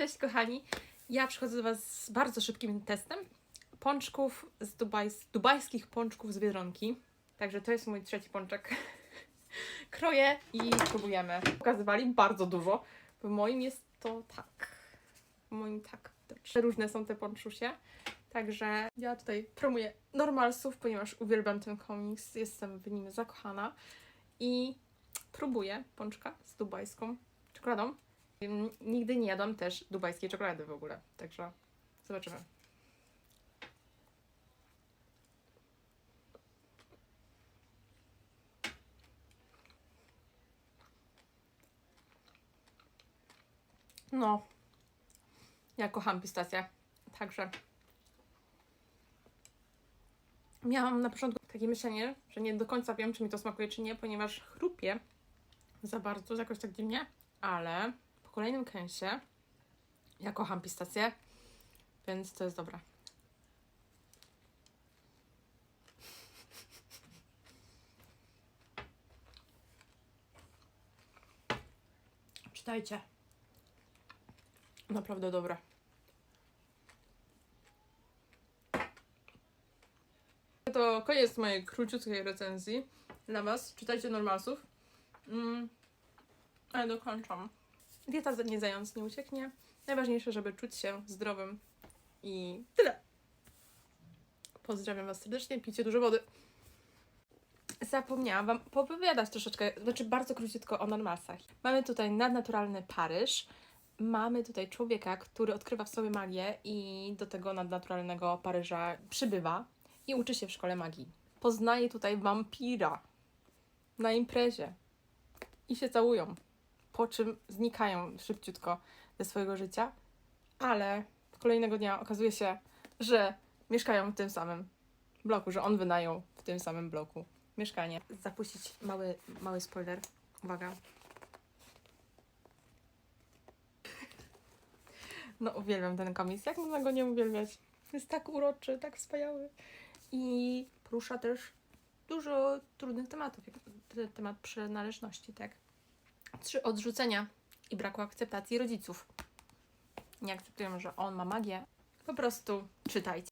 Cześć kochani, ja przychodzę do Was z bardzo szybkim testem pączków z dubajs, dubajskich pączków z Biedronki. Także to jest mój trzeci pączek. Kroję i próbujemy. Pokazywali bardzo dużo. W moim jest to tak. W moim tak. Różne są te pączusie. Także ja tutaj promuję normalsów, ponieważ uwielbiam ten komiks. Jestem w nim zakochana. I próbuję pączka z dubajską czekoladą. Nigdy nie jadłam też dubajskiej czekolady w ogóle, także zobaczymy. No, ja kocham pistacje, także miałam na początku takie myślenie, że nie do końca wiem, czy mi to smakuje, czy nie, ponieważ chrupie za bardzo, jakoś tak dziwnie, ale po kolejnym kęsie ja kocham pistacje, więc to jest dobre. Czytajcie. Naprawdę dobre. To koniec mojej króciutkiej recenzji dla Was. Czytajcie normalsów. Mm. Ale dokończam. Dieta nie zając nie ucieknie. Najważniejsze, żeby czuć się zdrowym. I tyle. Pozdrawiam Was serdecznie. Pijcie dużo wody. Zapomniałam Wam popowiadać troszeczkę, znaczy bardzo króciutko o normalsach. Mamy tutaj nadnaturalny Paryż. Mamy tutaj człowieka, który odkrywa w sobie magię i do tego nadnaturalnego Paryża przybywa i uczy się w szkole magii. Poznaje tutaj wampira na imprezie i się całują, po czym znikają szybciutko ze swojego życia, ale kolejnego dnia okazuje się, że mieszkają w tym samym bloku, że on wynajął w tym samym bloku mieszkanie. Zapuścić mały, mały spoiler. Uwaga. No uwielbiam ten komiks. Jak można go nie uwielbiać? Jest tak uroczy, tak wspaniały. I porusza też dużo trudnych tematów, jak te- temat przynależności, tak? Trzy odrzucenia i braku akceptacji rodziców. Nie akceptują, że on ma magię. Po prostu czytajcie.